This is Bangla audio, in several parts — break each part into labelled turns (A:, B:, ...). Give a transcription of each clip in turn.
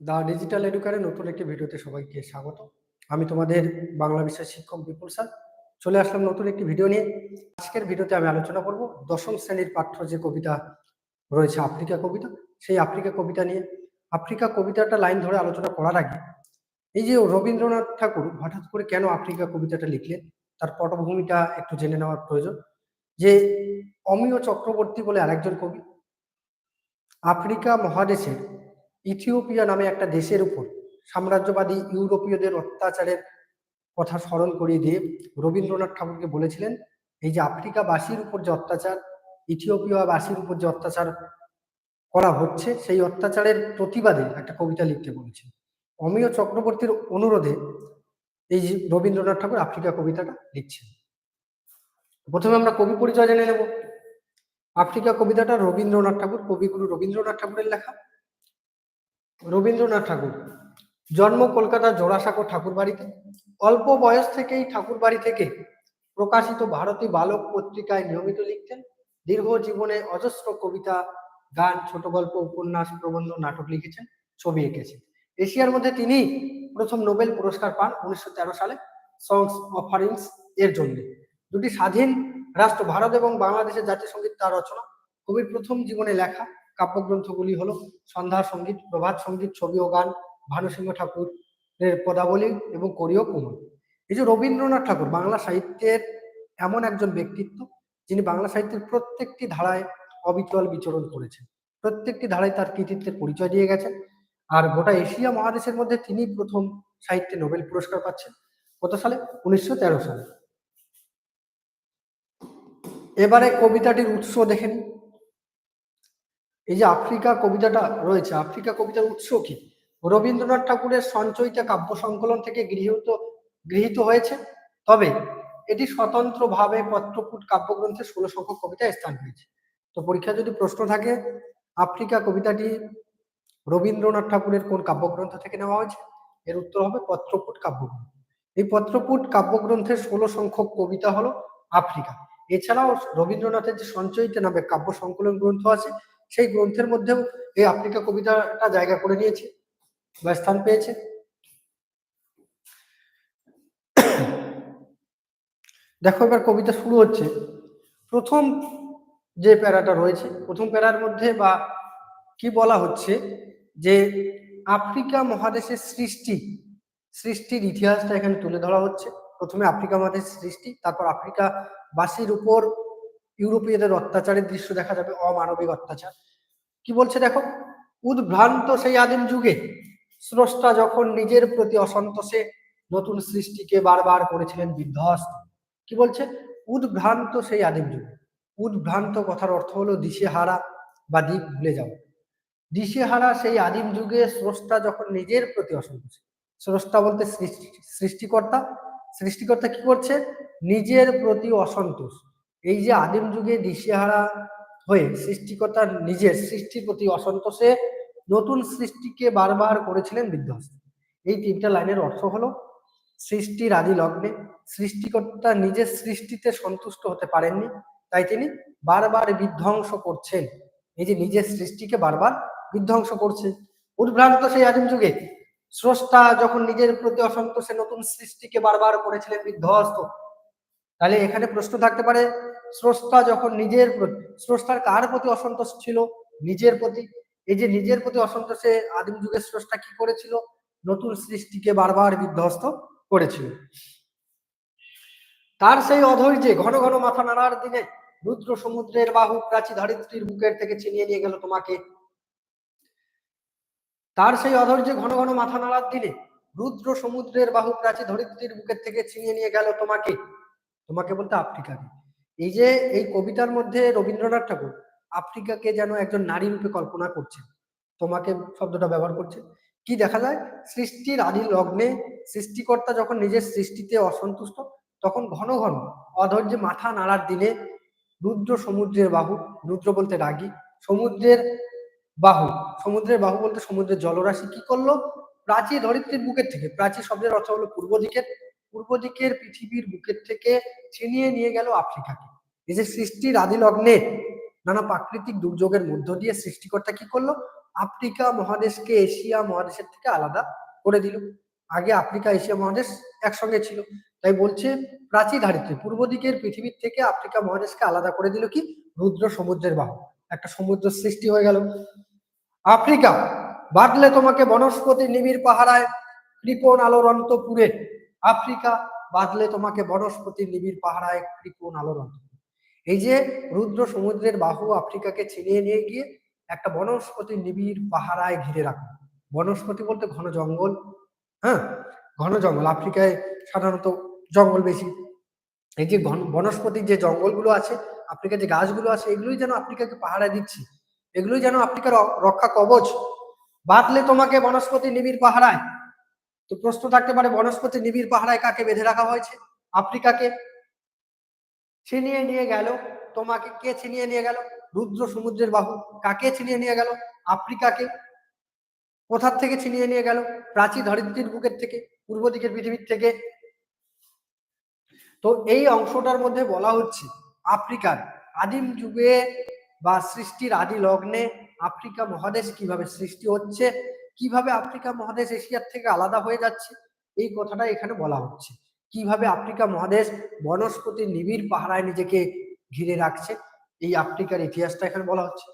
A: দা ডিজিটাল এডুকারে নতুন একটি ভিডিওতে সবাইকে স্বাগত। আমি তোমাদের বাংলা বিষয়ের শিক্ষক বিপুল স্যার। চলে আসলাম নতুন একটি ভিডিও নিয়ে। আজকের ভিডিওতে আমি আলোচনা করব দশম শ্রেণির পাঠ্য যে কবিতা রয়েছে আফ্রিকা কবিতা, সেই আফ্রিকা কবিতা নিয়ে। আফ্রিকা কবিতাটা লাইন ধরে আলোচনা করার আগে এই যে রবীন্দ্রনাথ ঠাকুর হঠাৎ করে কেন আফ্রিকা কবিতাটা লিখলেন, তার পটভূমিটা একটু জেনে নেওয়ার প্রয়োজন। যে অমিয় চক্রবর্তী বলে আরেকজন কবি, আফ্রিকা মহাদেশের ইথিওপিয়া নামে একটা দেশের উপর সাম্রাজ্যবাদী ইউরোপীয়দের অত্যাচারের কথা স্মরণ করিয়ে দিয়ে রবীন্দ্রনাথ ঠাকুরকে বলেছিলেন, এই যে আফ্রিকাবাসীর উপর যে অত্যাচার, ইথিওপিয়াবাসীর উপর যে অত্যাচার করা হচ্ছে, সেই অত্যাচারের প্রতিবাদে একটা কবিতা লিখতে বলেছেন। অমিয় চক্রবর্তীর অনুরোধে এই রবীন্দ্রনাথ ঠাকুর আফ্রিকা কবিতাটা লিখছেন। প্রথমে আমরা কবি পরিচয় জেনে নেব। আফ্রিকা কবিতাটা রবীন্দ্রনাথ ঠাকুর, কবিগুরু রবীন্দ্রনাথ ঠাকুরের লেখা। রবীন্দ্রনাথ ঠাকুর। জন্ম কলকাতার জোড়াসাঁকো ঠাকুর বাড়িতে। অল্প বয়স থেকেই ঠাকুর বাড়ি থেকে প্রকাশিত ভারতী বালক পত্রিকায় নিয়মিত লিখতেন। দীর্ঘ জীবনে অজস্র কবিতা, গান, ছোট গল্প, উপন্যাস, প্রবন্ধ, নাটক লিখেছেন, ছবি এঁকেছেন। এশিয়ার মধ্যে তিনি প্রথম নোবেল পুরস্কার পান উনিশশো তেরো সালে সংস অফারিংস এর জন্য। দুটি স্বাধীন রাষ্ট্র, ভারত এবং বাংলাদেশের জাতীয় সংগীত তার রচনা। কবির প্রথম জীবনে লেখা কাব্যগ্রন্থগুলি হলো সন্ধ্যা সংগীত, প্রভাত সংগীত, ছবি ও গান, ভানুসিংহ ঠাকুরের পদাবলী এবং কোরীয় কুমন এই যে রবীন্দ্রনাথ ঠাকুর, বাংলা সাহিত্যের এমন একজন ব্যক্তিত্ব, যিনি বাংলা সাহিত্যের প্রত্যেকটি ধারায় অবিচল বিচরণ করেছেন। প্রত্যেকটি ধারায় তার কৃতিত্বের পরিচয় দিয়ে গেছেন। আর গোটা এশিয়া মহাদেশের মধ্যে তিনি প্রথম সাহিত্যে নোবেল পুরস্কার পাচ্ছেন। কত সালে? উনিশশো তেরো সালে। এবারে কবিতাটির উৎস দেখে এই যে আফ্রিকা কবিতাটা রয়েছে, আফ্রিকা কবিতার উৎস কি? রবীন্দ্রনাথ ঠাকুরের সঞ্চয়িতা কাব্য সংকলন থেকে গৃহীত গৃহীত হয়েছে। তবে এটি স্বতন্ত্রভাবে পত্রপুট কাব্যগ্রন্থে ষোলো সংখ্যক কবিতায় স্থান পেয়েছে। তো পরীক্ষা যদি প্রশ্ন থাকে, আফ্রিকা কবিতাটি রবীন্দ্রনাথ ঠাকুরের কোন কাব্যগ্রন্থ থেকে নেওয়া হয়েছে? এর উত্তর হবে পত্রপুট কাব্যগ্রন্থ। এই পত্রপুট কাব্যগ্রন্থের ষোলো সংখ্যক কবিতা হলো আফ্রিকা। এছাড়াও রবীন্দ্রনাথের যে সঞ্চয়িতা নামে কাব্য সংকলন গ্রন্থ আছে সেই গ্রন্থের মধ্যেও এই আফ্রিকা কবিতাটা জায়গা করে নিয়েছে বা স্থান পেয়েছে। দেখো এবার কবিতা শুরু হচ্ছে। প্রথম যে প্যারাটা রয়েছে, প্রথম প্যারার মধ্যে বা কি বলা হচ্ছে যে আফ্রিকা মহাদেশের সৃষ্টি, সৃষ্টির ইতিহাসটা এখানে তুলে ধরা হচ্ছে। প্রথমে আফ্রিকা মহাদেশের সৃষ্টি, তারপর আফ্রিকা বাসীর উপর ইউরোপীয়দের অত্যাচারের দৃশ্য দেখা যাবে, অমানবিক অত্যাচার। কি বলছে দেখো? উদ্ভ্রান্ত সেই আদিম যুগে, স্রষ্টা যখন নিজের প্রতি অসন্তোষে নতুন সৃষ্টিকে বারবার করেছিলেন বিধ্বস্ত। কি বলছে? উদ্ভ্রান্ত সেই আদিম যুগে। উদ্ভ্রান্ত কথার অর্থ হলো দিশেহারা বা দিক ভুলে যাওয়া দিশেহারা সেই আদিম যুগে, স্রষ্টা যখন নিজের প্রতি অসন্তোষী, স্রষ্টা বলতে সৃষ্টি, সৃষ্টিকর্তা। সৃষ্টিকর্তা কি করছে? নিজের প্রতি অসন্তোষ। এই যে আদিম যুগে দিশেহারা হয়ে সৃষ্টিকর্তার নিজের সৃষ্টির প্রতি অসন্তোষে নতুন সৃষ্টিকে বারবার করেছিলেন বিধ্বস্ত। এই তিনটা লাইনের অর্থ হলো, সৃষ্টির আদি লগ্নে সৃষ্টিকর্তা নিজের সৃষ্টিতে সন্তুষ্ট হতে পারেননি, তাই তিনি বারবার বিধ্বংস করছেন। এই যে নিজের সৃষ্টিকে বারবার বিধ্বংস করছে উদ্ভ্রান্ত সেই আদিম যুগে স্রষ্টা যখন নিজের প্রতি অসন্তোষে নতুন সৃষ্টিকে বারবার করেছিলেন বিধ্বস্ত তাহলে এখানে প্রশ্ন থাকতে পারে, স্রষ্টা যখন নিজের প্রতি, স্রষ্টার কার প্রতি অসন্তোষ ছিল? নিজের প্রতি। এই যে নিজের প্রতি অসন্তোষে আদিম যুগের স্রষ্টা কি করেছিল? নতুন সৃষ্টিকে বারবার বিধ্বস্ত করেছিল। তার সেই অধৈর্যে ঘন ঘন মাথা নাড়ার দিনে রুদ্র সমুদ্রের বাহু প্রাচী ধরিত্রীর বুকের থেকে ছিনিয়ে নিয়ে গেল তোমাকে। তার সেই অধৈর্যে ঘন ঘন মাথা নাড়ার দিনে রুদ্র সমুদ্রের বাহু প্রাচী ধরিত্রীর বুকের থেকে ছিনিয়ে নিয়ে গেল তোমাকে। তোমাকে বলতে আফ্রিকাকে এই যে, এই কবিতার মধ্যে রবীন্দ্রনাথ ঠাকুর, আফ্রিকাকে যেন একজন নারী রূপে কল্পনা করছেন, তোমাকে শব্দটা ব্যবহার করছে। কি দেখা যায়? সৃষ্টির আদি লগ্নে সৃষ্টিকর্তা যখন নিজের সৃষ্টিতে অসন্তুষ্ট, তখন ঘন ঘন অধৈর্য মাথা নাড়ার দিনে রুদ্র সমুদ্রের বাহু, রুদ্র বলতে রাগি, সমুদ্রের বাহু সমুদ্রের বাহু বলতে সমুদ্রের জলরাশি কি করল? প্রাচী ধরিত্রীর বুকের থেকে প্রাচী শব্দের অর্থ হলো পূর্ব দিকের পূর্ব দিকের পৃথিবীর বুকের থেকে ছিনিয়ে নিয়ে গেল আফ্রিকাকে। যে সৃষ্টির আদি লগ্নে নানা প্রাকৃতিক দুর্যোগের মধ্য দিয়ে সৃষ্টিকর্তা কি করল? আফ্রিকা মহাদেশকে এশিয়া মহাদেশের থেকে আলাদা করে দিল। আগে আফ্রিকা, এশিয়া মহাদেশ একসঙ্গে ছিল। তাই বলছে প্রাচীর ধারিত্রী পূর্ব দিকের পৃথিবীর থেকে আফ্রিকা মহাদেশকে আলাদা করে দিল কি? রুদ্র সমুদ্রের বাহু। একটা সমুদ্র সৃষ্টি হয়ে গেল। আফ্রিকা বাদলে তোমাকে বনস্পতি নিবিড় পাহারায় আলোর অন্তপুরে আফ্রিকা বাদলে তোমাকে বনস্পতি নিবিড় পাহারায় কৃপণ আলোর অন্তপুরে এই যে রুদ্র সমুদ্রের বাহু আফ্রিকাকে ছিনিয়ে নিয়ে গিয়ে একটা বনস্পতি নিবিড় পাহারায় ঘিরে রাখো। বনস্পতি বলতে ঘন জঙ্গল হ্যাঁ? ঘন জঙ্গল, আফ্রিকায় সাধারণত জঙ্গল বেশি। এই যে বনস্পতির যে জঙ্গলগুলো আছে, আফ্রিকার যে গাছগুলো আছে, এগুলোই যেন আফ্রিকাকে পাহারা দিচ্ছে। এগুলোই যেন আফ্রিকার রক্ষা কবচ। বাদলে তোমাকে বনস্পতি নিবিড় পাহারায়। তো প্রশ্ন থাকতে পারে, বনস্পতি নিবিড় পাহারায় কাকে বেঁধে রাখা হয়েছে? আফ্রিকাকে? ছিনিয়ে নিয়ে গেল। তোমাকে কে ছিনিয়ে নিয়ে গেল? রুদ্র সমুদ্রের বাহু। কাকে ছিনিয়ে নিয়ে গেল? আফ্রিকাকে। কোথার থেকে ছিনিয়ে নিয়ে গেল? প্রাচীর ধরিত্রীর বুকের থেকে, পূর্ব দিকের পৃথিবীর থেকে। তো এই অংশটার মধ্যে বলা হচ্ছে, আফ্রিকার আদিম যুগে বা সৃষ্টির আদি লগ্নে আফ্রিকা মহাদেশ কীভাবে সৃষ্টি হচ্ছে? কীভাবে আফ্রিকা মহাদেশ এশিয়ার থেকে আলাদা হয়ে যাচ্ছে? এই কথাটা এখানে বলা হচ্ছে। কীভাবে আফ্রিকা মহাদেশ বনস্পতি নিবিড় পাহারায় নিজেকে ঘিরে রাখছে? এই আফ্রিকার ইতিহাসটা এখানে বলা হচ্ছে।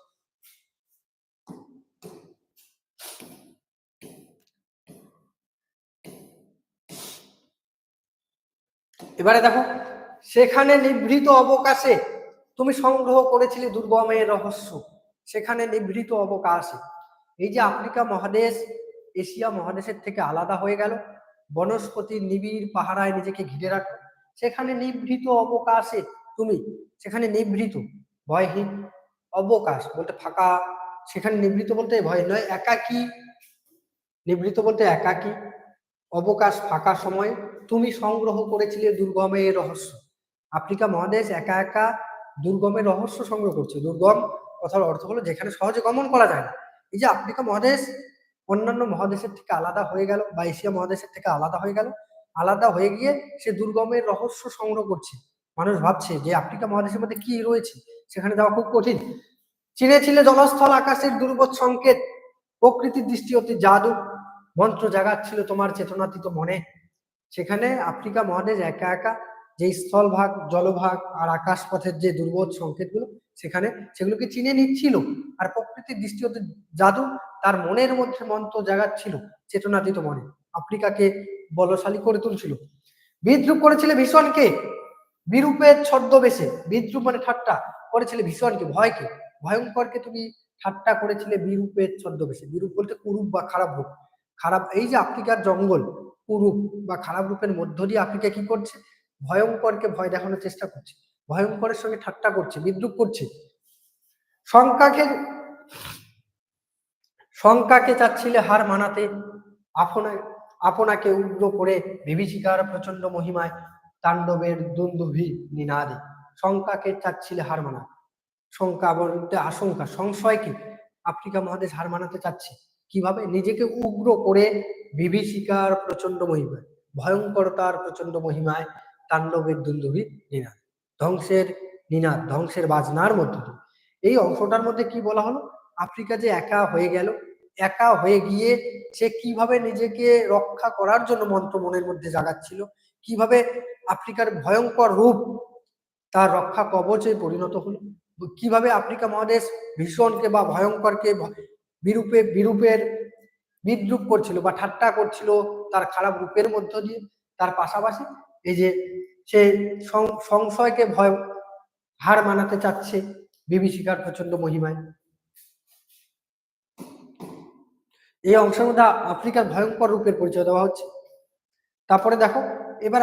A: এবারে দেখো, সেখানে নিভৃত অবকাশে, তুমি সংগ্রহ করেছিলে দুর্গমের রহস্য। সেখানে নিভৃত অবকাশে। এই যে আফ্রিকা মহাদেশ, এশিয়া মহাদেশের থেকে আলাদা হয়ে গেল। বনস্পতির নিবিড় পাহারায় নিজেকে ঘিরে রাখো সেখানে নিভৃত অবকাশে তুমি, সেখানে নিভৃত, ভয়হীন অবকাশ বলতে ফাঁকা। সেখানে নিবৃত বলতে ভয় নয়, একাকী। নিবৃত বলতে একাকী। অবকাশ ফাঁকা সময়ে। তুমি সংগ্রহ করেছিলে দুর্গমের রহস্য। আফ্রিকা মহাদেশ একা একা দুর্গমের রহস্য সংগ্রহ করছে। দুর্গম কথার অর্থ হলো যেখানে সহজে গমন করা যায় না। এই যে আফ্রিকা মহাদেশ অন্যান্য মহাদেশের থেকে আলাদা হয়ে গেল বা এশিয়া মহাদেশের থেকে আলাদা হয়ে গেল, আলাদা হয়ে গিয়ে সে দুর্গমের রহস্য সংগ্রহ করছে। মানুষ ভাবছে যে আফ্রিকা মহাদেশের মধ্যে কি রয়েছে? সেখানে যাওয়া খুব কঠিন। চিনেছিলে জলস্থল আকাশের দুর্বোধ সংকেত, প্রকৃতির দৃষ্টি অতি জাদু, মন্ত্র জাগাচ্ছিল তোমার চেতনাতীত মনে। সেখানে আফ্রিকা মহাদেশ একা একা যে স্থলভাগ, জলভাগ আর আকাশ পথের যে দুর্বোধ সংকেতগুলো সেখানে সেগুলোকে চিনে নিচ্ছিল আর প্রকৃতির দৃষ্টি অতি জাদু তার মনের মধ্যে মন্ত্র জাগাচ্ছিল, চেতনাতীত মনে। আফ্রিকাকে বলশালী করে তুলছিল। বিদ্রুপ করেছিল ভীষণকে, বিরূপের ছদ্মবেশে। বিদ্রুপ মানে ঠাট্টা। করেছিলে ভীষণকে, ভয়কে। ভয়ঙ্করকে তুমি ঠাট্টা করেছিলে বিরূপের ছদ্মবেশে। বিরূপ বলতে কুরূপ বা খারাপ রূপ। খারাপ, এই যে আফ্রিকার জঙ্গল, কুরূপ বা খারাপ রূপের মধ্য দিয়ে আফ্রিকা কি করছে? ভয়ঙ্করকে ভয় দেখানোর চেষ্টা করছে। ভয়ঙ্করের সঙ্গে ঠাট্টা করছে, বিদ্রুপ করছে। শঙ্কাকে শঙ্কাকে চাচ্ছিলে হার মানাতে, আপনা, আপনাকে উগ্র করে বিভীষিকার প্রচণ্ড মহিমায় তাণ্ডবের দুন্দুভি নিনাদে শঙ্কাকে চাচ্ছিলে হার মানা। শঙ্কা বলতে আশঙ্কা সংশয়কে আফ্রিকা মহাদেশ হার মানাতে চাচ্ছে। কীভাবে? নিজেকে উগ্র করে বিভীষিকার প্রচণ্ড মহিমায়, ভয়ঙ্করতার প্রচণ্ড মহিমায় তাণ্ডবের দুন্দুভি নিনাদ। ধ্বংসের নিনাদ ধ্বংসের বাজনার মধ্য দিয়ে। এই অংশটার মধ্যে কি বলা হলো? আফ্রিকা যে একা হয়ে গেল, একা হয়ে গিয়ে সে কীভাবে নিজেকে রক্ষা করার জন্য মন্ত্র মনের মধ্যে জাগাচ্ছিল, কীভাবে আফ্রিকার ভয়ঙ্কর রূপ তার রক্ষা কবচে পরিণত হলো, কীভাবে আফ্রিকা মহাদেশ ভীষণকে বা ভয়ঙ্করকে বিরূপে, বিরূপের বিদ্রুপ করছিল বা ঠাট্টা করছিল তার খারাপ রূপের মধ্য দিয়ে, তার পাশাপাশি এই যে সে সংশয়কে ভয়, হার মানাতে চাচ্ছে বিভীষিকার প্রচণ্ড মহিমায়। এই অংশের মধ্যে আফ্রিকার ভয়ঙ্কর রূপের পরিচয় দেওয়া হচ্ছে। তারপরে দেখো, এবার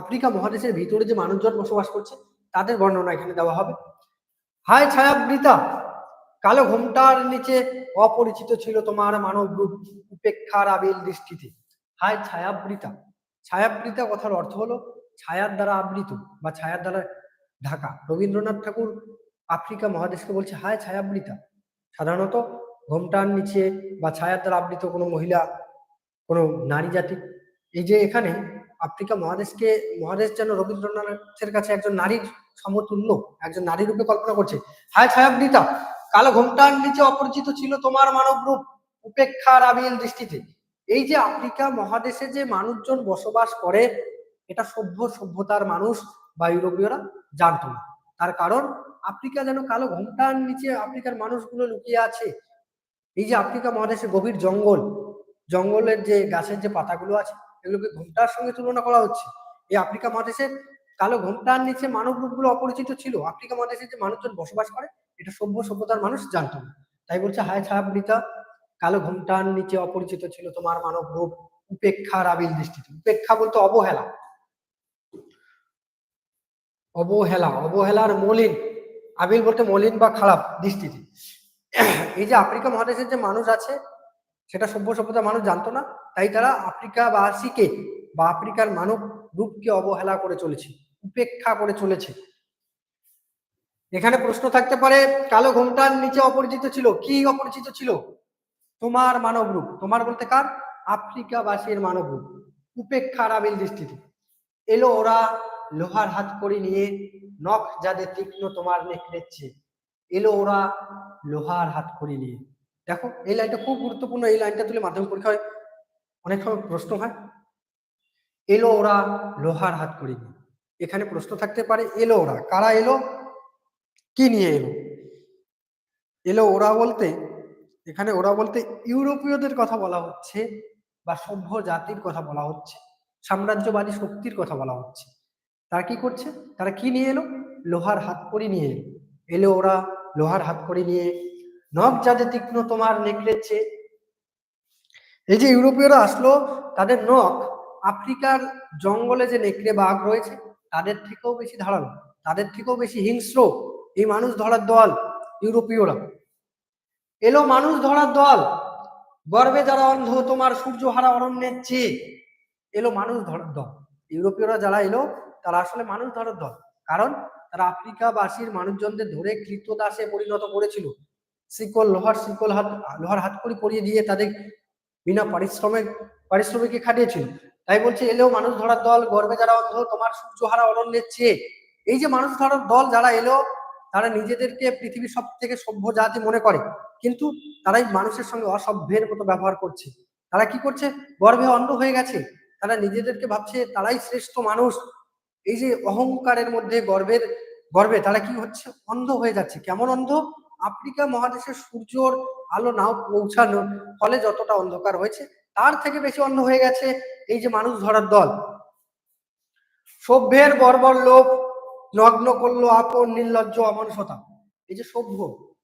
A: আফ্রিকা মহাদেশের ভিতরে যে মানুষজন বসবাস করছে, তাদের বর্ণনা এখানে দেওয়া হবে। হায় ছায়াবৃতা, কালো ঘোমটার নিচে অপরিচিত ছিল তোমার মানব রূপ উপেক্ষার আবিল দৃষ্টিতে। হায় ছায়াবৃতা ছায়াবৃতা কথার অর্থ হলো ছায়ার দ্বারা আবৃত বা ছায়ার দ্বারা ঢাকা। রবীন্দ্রনাথ ঠাকুর আফ্রিকা মহাদেশকে বলছে, হায় ছায়াবৃতা! সাধারণত ঘোমটার নিচে বা ছায়ার দ্বারা আবৃত কোনো মহিলা, কোনো নারী জাতি। এই যে এখানে আফ্রিকা মহাদেশকে, মহাদেশ যেন রবীন্দ্রনাথের কাছে একজন নারীর সমতুল্য, একজন নারী রূপে কল্পনা করছে। হায় ছায়াবৃতা! কালো ঘোমটার নিচে অপরিচিত ছিল তোমার মানব রূপ, উপেক্ষার আবিল দৃষ্টিতে। এই যে আফ্রিকা মহাদেশে যে মানুষজন বসবাস করে এটা সভ্য সভ্যতার মানুষ বা ইউরোপীয়রা জানতো না। তার কারণ, আফ্রিকা যেন কালো ঘোমটার নিচে আফ্রিকার মানুষগুলো লুকিয়ে আছে। এই যে আফ্রিকা মহাদেশে গভীর জঙ্গল, জঙ্গলের যে গাছের যে পাতাগুলো আছে, এগুলোকে ঘোমটার সঙ্গে তুলনা করা হচ্ছে। এই আফ্রিকা মহাদেশে কালো ঘোমটার নিচে মানব রূপগুলো অপরিচিত ছিল। আফ্রিকা মহাদেশে যে মানুষজন বসবাস করে, এটা সভ্য সভ্যতার মানুষ জানতো না। তাই বলছে, হায় ছায়াবৃতা কালো ঘোমটার নিচে অপরিচিত ছিল তোমার মানব রূপ উপেক্ষার আবিল দৃষ্টিতে। উপেক্ষা বলতে অবহেলা। অবহেলা, অবহেলার মলিন, আবিল বলতে মলিন বা খারাপ দৃষ্টিতে। এই যে আফ্রিকা মহাদেশের যে মানুষ আছে, সেটা সভ্য সভ্যতা মানুষ জানতো না, তাই তারা আফ্রিকা বাসীকে বা আফ্রিকার মানব রূপকে অবহেলা করে চলেছে, উপেক্ষা করে চলেছে। এখানে প্রশ্ন থাকতে পারে, কালো ঘোমটার নিচে অপরিচিত ছিল, কি অপরিচিত ছিল? তোমার মানব রূপ তোমার বলতে কার? আফ্রিকাবাসীর মানব রূপ উপেক্ষার আবিল দৃষ্টিতে। এলো ওরা লোহার হাত করে নিয়ে নখ যাদের তীক্ষ্ণ তোমার নেকড়েচ্ছে এলো ওরা লোহার হাত করে নিয়ে। দেখো, এই লাইনটা খুব গুরুত্বপূর্ণ, এই লাইনটা তুলে মাধ্যমিক পরীক্ষায় অনেক সময় প্রশ্ন হয়। এলো ওরা লোহার হাত করে নিয়ে। এখানে প্রশ্ন থাকতে পারে, এলো ওরা, কারা এলো? কি নিয়ে এলো? এলো ওরা বলতে, এখানে ওরা বলতে ইউরোপীয়দের কথা বলা হচ্ছে বা সভ্য জাতির কথা বলা হচ্ছে, সাম্রাজ্যবাদী শক্তির কথা বলা হচ্ছে। তারা কি করছে? তারা কি নিয়ে এলো? লোহার হাত করি নিয়ে এলো। এলো ওরা লোহার হাত করে নিয়ে নখ যাদের তীক্ষ্ণ তোমার নেকড়েছে এই যে ইউরোপীয়রা আসলো, তাদের নখ আফ্রিকার জঙ্গলে যে নেকড়ে বাঘ রয়েছে, তাদের থেকেও বেশি ধারালো, তাদের থেকেও বেশি হিংস্র এই মানুষ ধরার দল ইউরোপীয়রা। এলো মানুষ ধরার দল, গর্বে যারা অন্ধ, তোমার সূর্য হারা অরণ্যের চেয়ে। এলো মানুষ ধরার দল। ইউরোপীয়রা যারা এলো তারা আসলে মানুষ ধরার দল। কারণ তারা আফ্রিকাবাসীর মানুষজনদের ধরে কৃতদাসে পরিণত করেছিল। শিকল, লোহার শিকল হাত, লোহার হাত করে পরিয়ে দিয়ে তাদের বিনা পারিশ্রমিক পারিশ্রমিকে খাটিয়েছিল। তাই বলছে, এলেও মানুষ ধরার দল, গর্বে যারা অন্ধ, তোমার সূর্য হারা অরণ্যের চেয়ে। এই যে মানুষ ধরার দল যারা এলো তারা নিজেদেরকে পৃথিবীর সব থেকে সভ্য জাতি মনে করে। কিন্তু তারাই মানুষের সঙ্গে অসভ্যের মতো ব্যবহার করছে। তারা কি করছে? গর্বে অন্ধ হয়ে গেছে। তারা নিজেদেরকে ভাবছে, তারাই শ্রেষ্ঠ মানুষ। এই যে অহংকারের মধ্যে গর্বের, গর্বে তারা কি হচ্ছে? অন্ধ হয়ে যাচ্ছে। কেমন অন্ধ? আফ্রিকা মহাদেশের সূর্যর আলো নাও পৌঁছানো, ফলে যতটা অন্ধকার হয়েছে, তার থেকে বেশি অন্ধ হয়ে গেছে এই যে মানুষ ধরার দল। সভ্যের বর্বর লোক নগ্ন করল আপন, নির্লজ্জ, অমানুষতা। এই যে সভ্য,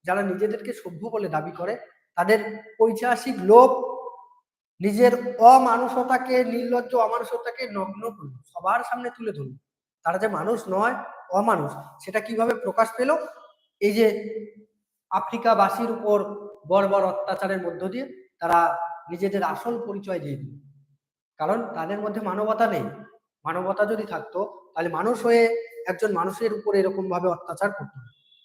A: যারা নিজেদেরকে সভ্য বলে দাবি করে, তাদের ঐতিহাসিক লোক নিজের অমানুষতাকে, নির্লজ্জ অমানুষতাকে নগ্ন করল। সবার সামনে তুলে ধরলো। তারা যে মানুষ নয়, অমানুষ। সেটা কীভাবে প্রকাশ পেল? এই যে আফ্রিকাবাসীর উপর বর্বর অত্যাচারের মধ্য দিয়ে তারা নিজেদের আসল পরিচয় দিয়ে দিল। কারণ তাদের মধ্যে মানবতা নেই। মানবতা যদি থাকতো, তাহলে মানুষ হয়ে একজন মানুষের উপর এরকম ভাবে অত্যাচার করতো।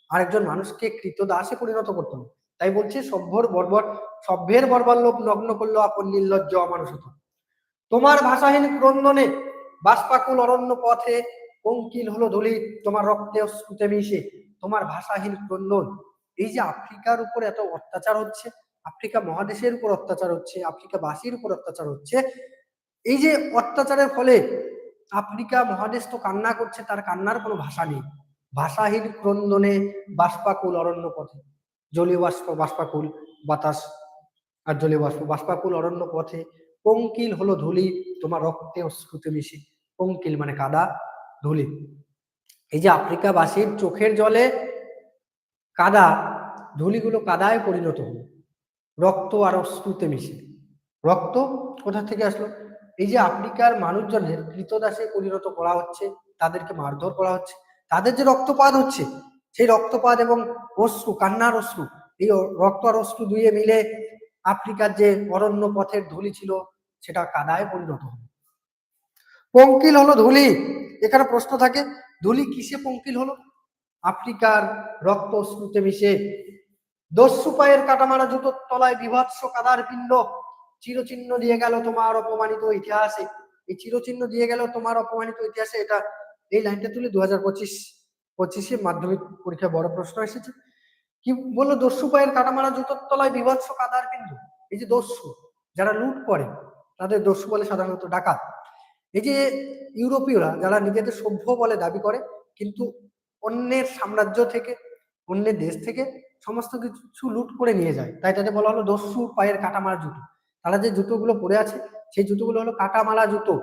A: আর একজন মানুষকে কৃতদাসে পরিণত করতো না। তাই বলছে, সভ্যর বর্বর, সভ্যের বর্বর লোক নগ্ন করল আপন নির্লজ্জ অমানুষতা। তোমার ভাষাহীন ক্রন্দনে বাষ্পাকুল অরণ্য পথে পঙ্কিল হলো ধুলি তোমার রক্তে অশ্রুতে মিশে, তোমার ভাষাহীন ক্রন্দন। এই যে আফ্রিকার উপর এত অত্যাচার হচ্ছে, আফ্রিকা মহাদেশের উপর অত্যাচার হচ্ছে আফ্রিকা বাসীর উপর অত্যাচার হচ্ছে, এই যে অত্যাচারের ফলে আফ্রিকা মহাদেশ তো কান্না করছে, তার কান্নার কোনো ভাষা নেই। ভাষাহীন ক্রন্দনে বাষ্পাকুল অরণ্য পথে। জলীয় বাষ্প, বাষ্পাকুল, বাতাস, আর জলীয় বাষ্প, বাষ্পাকুল অরণ্য পথে। পঙ্কিল হলো ধুলি, তোমার রক্তে অশ্রুতে মিশে। পঙ্কিল মানে কাদা ধুলি। এই যে আফ্রিকাবাসীর চোখের জলে কাদা, ধুলিগুলো কাদায় পরিণত হলো। রক্ত আর অশ্রুতে মিশে। রক্ত কোথা থেকে আসলো? এই যে আফ্রিকার মানুষজনের কৃতদাসে পরিণত করা হচ্ছে, তাদেরকে মারধর করা হচ্ছে, তাদের যে রক্তপাত হচ্ছে, সেই রক্তপাত এবং অশ্রু, কান্নার অশ্রু, এই রক্ত আর অশ্রু দুইয়ে মিলে আফ্রিকার যে অরণ্য পথের ধুলি ছিল, সেটা কাদায় পরিণত হলো। পঙ্কিল হলো ধুলি। এখানে প্রশ্ন থাকে, ধুলি কিসে পঙ্কিল হলো? আফ্রিকার রক্ত অশ্রুতে মিশে। দস্যু পায়ের কাটামারা জুতোর তলায় বিভৎস কাদার পিণ্ড। চিরচিহ্ন দিয়ে গেল তোমার অপমানিত ইতিহাসে। এই চিরচিহ্ন দিয়ে গেল তোমার অপমানিত ইতিহাসে, এটা এই লাইনটা তুলে দু হাজার পঁচিশ, পঁচিশে মাধ্যমিক পরীক্ষায় বড় প্রশ্ন এসেছে। কি বলল? দস্যু পায়ের কাটামারা জুতোর তলায় বিভৎস কাদার পিণ্ড। এই যে দস্যু, যারা লুট করে, তাদের দস্যু বলে সাধারণত ডাকাত। এই যে ইউরোপীয়রা যারা নিজেদের সভ্য বলে দাবি করে, কিন্তু অন্যের সাম্রাজ্য থেকে, অন্যের দেশ থেকে সমস্ত কিছু লুট করে নিয়ে যায়। তাই তাদের বলা হলো দস্যু পায়ের কাটামারা জুতো। তারা যে জুতোগুলো পরে আছে, সেই জুতোগুলো হলো কাটামালা জুতো।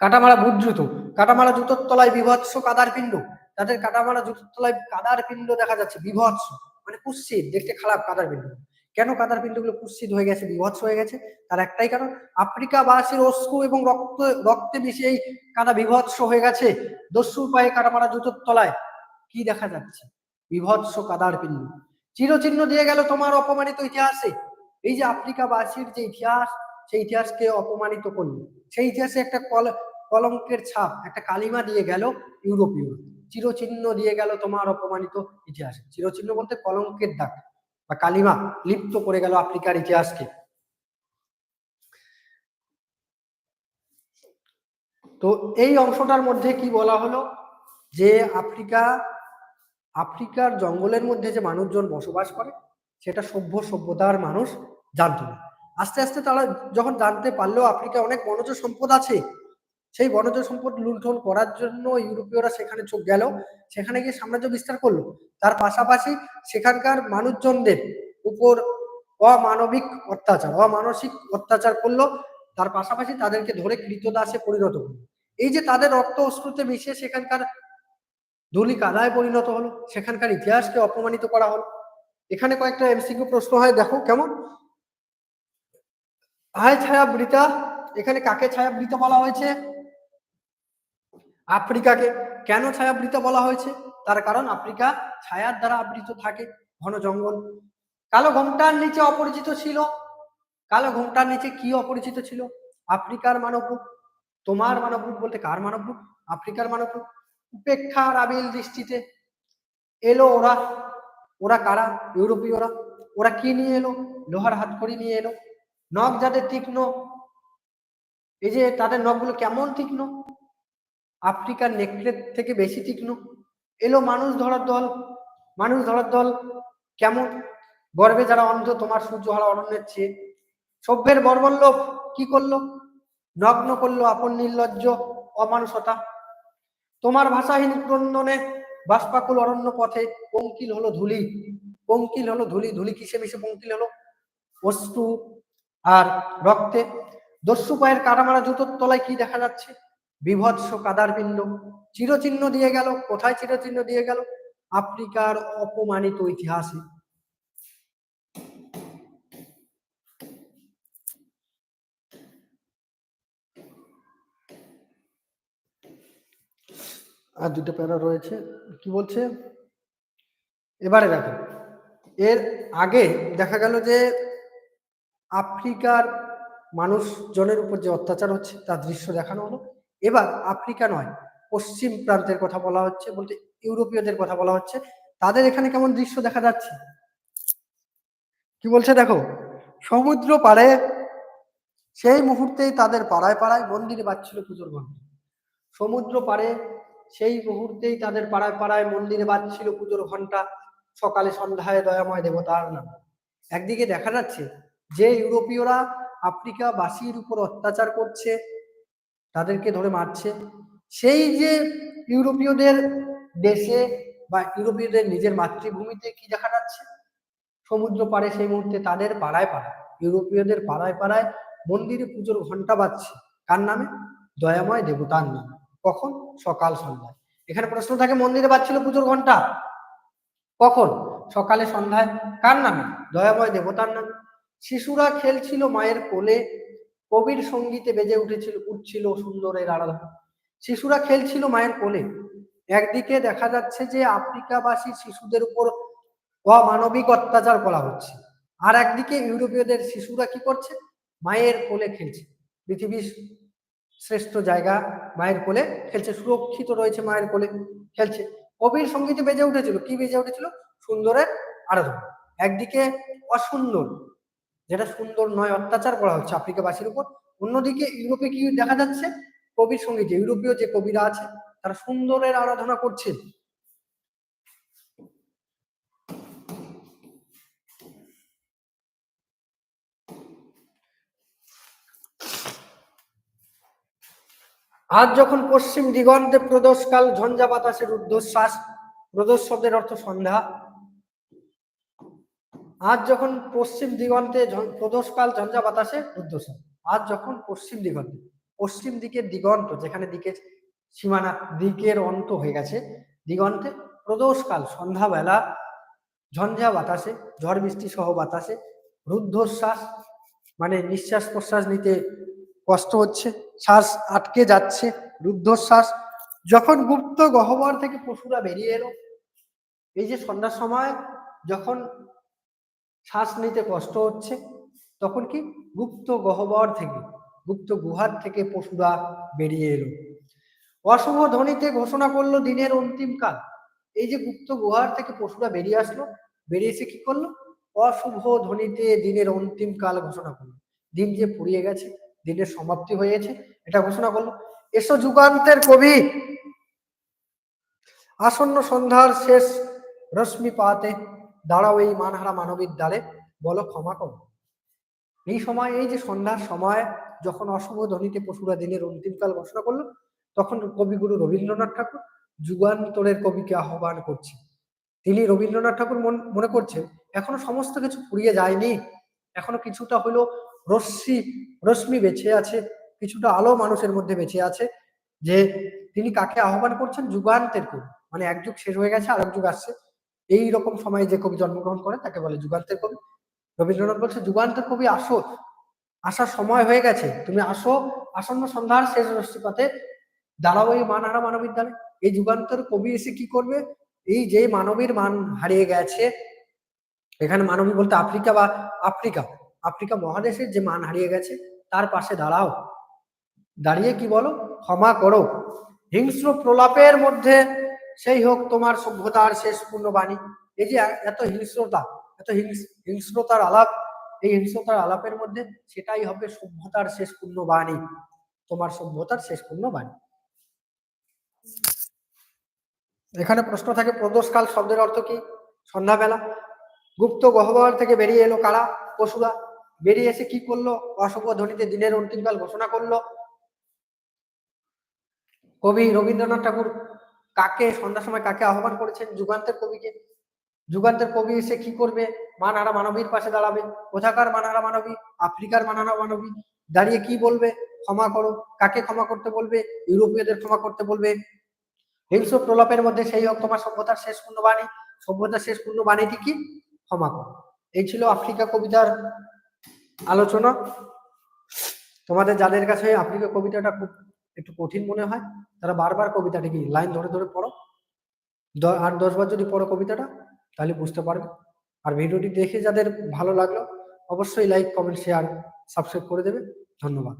A: কাটামারা বুট জুতো। কাটামারা জুতোর তলায় বিভৎস কাদার পিণ্ড। তাদের কাটামারা জুতোর তলায় কাদার পিণ্ড দেখা যাচ্ছে, বিভৎস। মানে কুৎসিত, দেখতে খারাপ কাদার পিণ্ড। কেন কাদার পিণ্ডগুলো কুৎসিত হয়ে গেছে, বিভৎস হয়ে গেছে? তার একটাই কারণ আফ্রিকাবাসীর অশ্রু এবং রক্ত, রক্তে মিশে এই কাদা বিভৎস হয়ে গেছে। দস্যুর পায়ে কাটামারা জুতোর তলায়। কি দেখা যাচ্ছে? বিভৎস কাদার পিণ্ড চিরচিহ্ন দিয়ে গেল তোমার অপমানিত ইতিহাসে। এই যে আফ্রিকাবাসীর যে ইতিহাস, সেই ইতিহাসকে অপমানিত করল। সেই ইতিহাসে একটা কল, কলঙ্কের ছাপ, একটা কালিমা দিয়ে গেল ইউরোপীয়। চিরচিহ্ন দিয়ে গেল তোমার অপমানিত ইতিহাসে। চিরচিহ্ন বলতে কলঙ্কের দাগ। বা কালিমা লিপ্ত করে গেল আফ্রিকার ইতিহাসকে। তো এই অংশটার মধ্যে কি বলা হলো? যে আফ্রিকা, আফ্রিকার জঙ্গলের মধ্যে যে মানুষজন বসবাস করে, সেটা সভ্য সভ্যতার মানুষ জানতো না। আস্তে আস্তে তারা যখন জানতে পারলেও আফ্রিকা অনেক বনজ সম্পদ আছে সেই বনজ সম্পদ লুণ্ঠন করার জন্য ইউরোপীয়রা সেখানে চোখ গেল। সেখানে গিয়ে সাম্রাজ্য বিস্তার করল। তার পাশাপাশি সেখানকার মানুষজনদের উপর অমানবিক অত্যাচার, অমানসিক অত্যাচার করল। তার পাশাপাশি তাদেরকে ধরে কৃতদাসে পরিণত করল। এই যে তাদের রক্ত অশ্রুতে মিশে সেখানকার ধুলি কাদায় পরিণত হলো, সেখানকার ইতিহাসকে অপমানিত করা হলো। এখানে কয়েকটা এমসিকিউ প্রশ্ন হয়, দেখো কেমন? হায় ছায়াবৃতা এখানে কাকে ছায়াবৃতা বলা হয়েছে? আফ্রিকাকে কেন ছায়াবৃত বলা হয়েছে? তার কারণ আফ্রিকা ছায়ার দ্বারা আবৃত থাকে ঘন জঙ্গল। কালো ঘোমটার নিচে অপরিচিত ছিল। কালো ঘোমটার নিচে কি অপরিচিত ছিল? আফ্রিকার মানবরূপ। তোমার মানবরূপ বলতে কার মানবরূপ? আফ্রিকার মানবরূপ। উপেক্ষার আবিল দৃষ্টিতে এলো ওরা। ওরা কারা? ইউরোপীয়রা। ওরা কি নিয়ে এলো? লোহার হাত করি নিয়ে এলো। নখ যাদের তীক্ষ্ণ। এই যে তাদের নখগুলো কেমন তীক্ষ্ণ? আফ্রিকার নেকড়ের থেকে বেশি তীক্ষ্ণ এলো মানুষ ধরার দল, মানুষ ধরার দল। কেমন? গর্বে যারা অন্ধ, তোমার সূর্য হারা অরণ্যের চেয়ে। সভ্যের বর্বল্লভ কি করল? নগ্ন করল আপন নির্লজ্জ অমানুষতা। তোমার ভাষাহীন ক্রন্দনে বাষ্পাকুল অরণ্য পথে পঙ্কিল হলো ধুলি। পঙ্কিল হলো ধুলি ধুলি কিসে মিশে পঙ্কিল হলো? অশ্রু আর রক্তে। দস্যু পায়ের কাটামারা জুতোর তলায় কি দেখা যাচ্ছে? বিভৎস কাদার পিণ্ড। চিরচিহ্ন দিয়ে গেল। কোথায় চিরচিহ্ন দিয়ে গেল? আফ্রিকার অপমানিত ইতিহাসে। আর দুটো প্যারা রয়েছে। কি বলছে? এবারে দেখো। এর আগে দেখা গেল যে আফ্রিকার মানুষজনের উপর যে অত্যাচার হচ্ছে, তার দৃশ্য দেখানো হলো। এবার আফ্রিকা নয়, পশ্চিম প্রান্তের কথা বলা হচ্ছে বলতে ইউরোপীয়দের কথা বলা হচ্ছে। তাদের এখানে কেমন দৃশ্য দেখা যাচ্ছে? কি বলছে দেখো, সমুদ্র পাড়ে সেই মুহূর্তেই তাদের পাড়ায় পাড়ায় মন্দিরে বাজছিল পুজোর ঘণ্টা সমুদ্র পাড়ে সেই মুহূর্তেই তাদের পাড়ায় পাড়ায় মন্দিরে বাজছিল পুজোর ঘণ্টা সকালে সন্ধ্যায় দয়াময় দেবতার নাম। একদিকে দেখা যাচ্ছে যে ইউরোপীয়রা আফ্রিকা বাসীর উপর অত্যাচার করছে তাদেরকে ধরে মারছে। সেই যে ইউরোপীয়দের দেশে বা ইউরোপীয়দের নিজের মাতৃভূমিতে কি দেখা যাচ্ছে? সমুদ্র পাড়ে সেই মুহূর্তে তাদের পাড়ায় পাড়ায়, ইউরোপীয়দের পাড়ায় পাড়ায় মন্দিরে পুজোর ঘণ্টা বাজছে। কার নামে? দয়াময় দেবতার নামে। কখন? সকাল সন্ধ্যায়। এখানে প্রশ্ন থাকে, মন্দিরে বাজছিল পুজোর ঘণ্টা কখন? সকালে সন্ধ্যায়। কার নামে? দয়াময় দেবতার নামে। শিশুরা খেলছিল মায়ের কোলে কবির সঙ্গীতে বেজে উঠেছিল, উঠছিল সুন্দরের আরাধনা। শিশুরা খেলছিল মায়ের কোলে। একদিকে দেখা যাচ্ছে যে আফ্রিকাবাসী শিশুদের উপর অমানবিক অত্যাচার করা হচ্ছে। আর একদিকে ইউরোপীয়দের শিশুরা কি করছে? মায়ের কোলে খেলছে। পৃথিবীর শ্রেষ্ঠ জায়গা মায়ের কোলে খেলছে, সুরক্ষিত রয়েছে মায়ের কোলে খেলছে। কবির সঙ্গীতে বেজে উঠেছিল। কি বেজে উঠেছিল? সুন্দরের আরাধনা। একদিকে অসুন্দর যেটা সুন্দর নয়, অত্যাচার করা হচ্ছে আফ্রিকাবাসীর উপর। অন্যদিকে ইউরোপে কি দেখা যাচ্ছে? কবির সঙ্গে যে ইউরোপীয় যে কবিরা আছে, তারা সুন্দরের আরাধনা করছে। আজ যখন পশ্চিম দিগন্তে প্রদোষকাল, ঝঞ্ঝা বাতাসের উর্ধ্বশ্বাস প্রদোষ শব্দের অর্থ সন্ধ্যা আজ যখন পশ্চিম দিগন্তে প্রদোষকাল ঝঞ্ঝা বাতাসে ঊর্ধ্বশ্বাস আজ যখন পশ্চিম দিগন্তে, পশ্চিম দিকের দিগন্ত, যেখানে দিকে সীমানা, দিকের অন্ত হয়ে গেছে, দিগন্তে প্রদোষকাল, সন্ধ্যাবেলা ঝঞ্ঝা বাতাসে ঝড় বৃষ্টি সহ বাতাসে রুদ্ধশ্বাস মানে নিঃশ্বাস প্রশ্বাস নিতে কষ্ট হচ্ছে, শ্বাস আটকে যাচ্ছে, রুদ্ধশ্বাস। যখন গুপ্ত গহ্বর থেকে পশুরা বেরিয়ে এলো, এই যে সন্ধ্যার সময়, যখন শ্বাস নিতে কষ্ট হচ্ছে, তখন কি গুপ্ত গহ্বর থেকে, গুপ্ত গুহার থেকে পশুরা বেরিয়ে এলো। অশুভ ধ্বনিতে ঘোষণা করল দিনের অন্তিম কাল। এই যে গুপ্ত গুহার থেকে পশুরা বেরিয়ে আসলো, বেরিয়ে এসে কি করল? অশুভ ধ্বনিতে দিনের অন্তিম কাল ঘোষণা করল। দিন যে ফুরিয়ে গেছে, দিনের সমাপ্তি হয়েছে এটা ঘোষণা করল। এসো যুগান্তের কবি। আসন্ন সন্ধ্যার শেষ রশ্মি পাতে দাঁড়াও এই মানহারা মানবীর দ্বারে বলো ক্ষমা করো। এই সময়, এই যে সন্ধ্যার সময়, যখন অশুভ ধ্বনিতে পশুরা দিনের অন্তিমকাল ঘোষণা করল, তখন কবিগুরু রবীন্দ্রনাথ ঠাকুর যুগান্তরের কবিকে আহ্বান করছে। তিনি রবীন্দ্রনাথ ঠাকুর মন- করছেন, এখনও সমস্ত কিছু ফুরিয়ে যায়নি। এখনও কিছুটা হলো রশ্মি রশ্মি বেঁচে আছে, কিছুটা আলো মানুষের মধ্যে বেঁচে আছে, যে তিনি কাকে আহ্বান করছেন? যুগান্তের কবি মানে এক যুগ শেষ হয়ে গেছে আর এক যুগ আসছে। এই রকম সময়ে যে কবি জন্মগ্রহণ করে তাকে বলে যুগান্তের কবি। রবীন্দ্রনাথ বলছে যুগান্তের কবি, আসো। আসার সময় হয়ে গেছে। তুমি আসো। আসন্ন সন্ধ্যার শেষ রশ্মিপাতে দাঁড়াও এই মানহারা মানবিদ্যালয় এই যুগান্তর কবি এসে কি করবে? এই যে মানবীর মান হারিয়ে গেছে, এখানে মানবী বলতে আফ্রিকা বা আফ্রিকা। আফ্রিকা মহাদেশের যে মান হারিয়ে গেছে, তার পাশে দাঁড়াও। দাঁড়িয়ে কি বলো? ক্ষমা করো। হিংস্র প্রলাপের মধ্যে সেই হোক তোমার সভ্যতার শেষ পূর্ণ বাণী এই যে এত হিংস্রতা, এত হিংস- হিংস্রতার আলাপ, এই হিংস্রতার আলাপের মধ্যে সেটাই হবে সভ্যতার শেষ পূর্ণ বাণী তোমার সভ্যতার শেষ পূর্ণ বাণী এখানে প্রশ্ন থাকে, প্রদোষকাল শব্দের অর্থ কি? সন্ধ্যাবেলা। গুপ্ত গহ্বর থেকে বেরিয়ে এলো কারা? পশুরা। বেরিয়ে এসে কি করল? অশুভ ধ্বনিতে দিনের অন্তিমকাল ঘোষণা করল। কবি রবীন্দ্রনাথ ঠাকুর কাকে, সন্ধ্যার সময় কাকে আহ্বান করেছেন? যুগান্তের কবিকে। যুগান্তের কবি এসে কি করবে? মানহারা মানবীর পাশে দাঁড়াবে। কোথাকার মানহারা মানবী? আফ্রিকার মানহারা মানবী? দাঁড়িয়ে কি বলবে? ক্ষমা করো। কাকে ক্ষমা করতে বলবে? ইউরোপীয়দের ক্ষমা করতে বলবে? হিংস্র প্রলাপের মধ্যে সেই হোক তোমার সভ্যতার শেষ পূর্ণবাণী সভ্যতার শেষ পূর্ণ বাণীটি কি? ক্ষমা করো। এই ছিল আফ্রিকা কবিতার আলোচনা। তোমাদের যাদের কাছে আফ্রিকা কবিতাটা খুব একটু কঠিন মনে হয়। তারা বারবার কবিতাটি কি লাইন ধরে ধরে পড়ো। আর আট দশ বার যদি পড়ো কবিতাটা, তাহলে বুঝতে পারবে। আর ভিডিওটি দেখে যাদের ভালো লাগল, অবশ্যই লাইক কমেন্ট শেয়ার সাবস্ক্রাইব করে দেবে। ধন্যবাদ।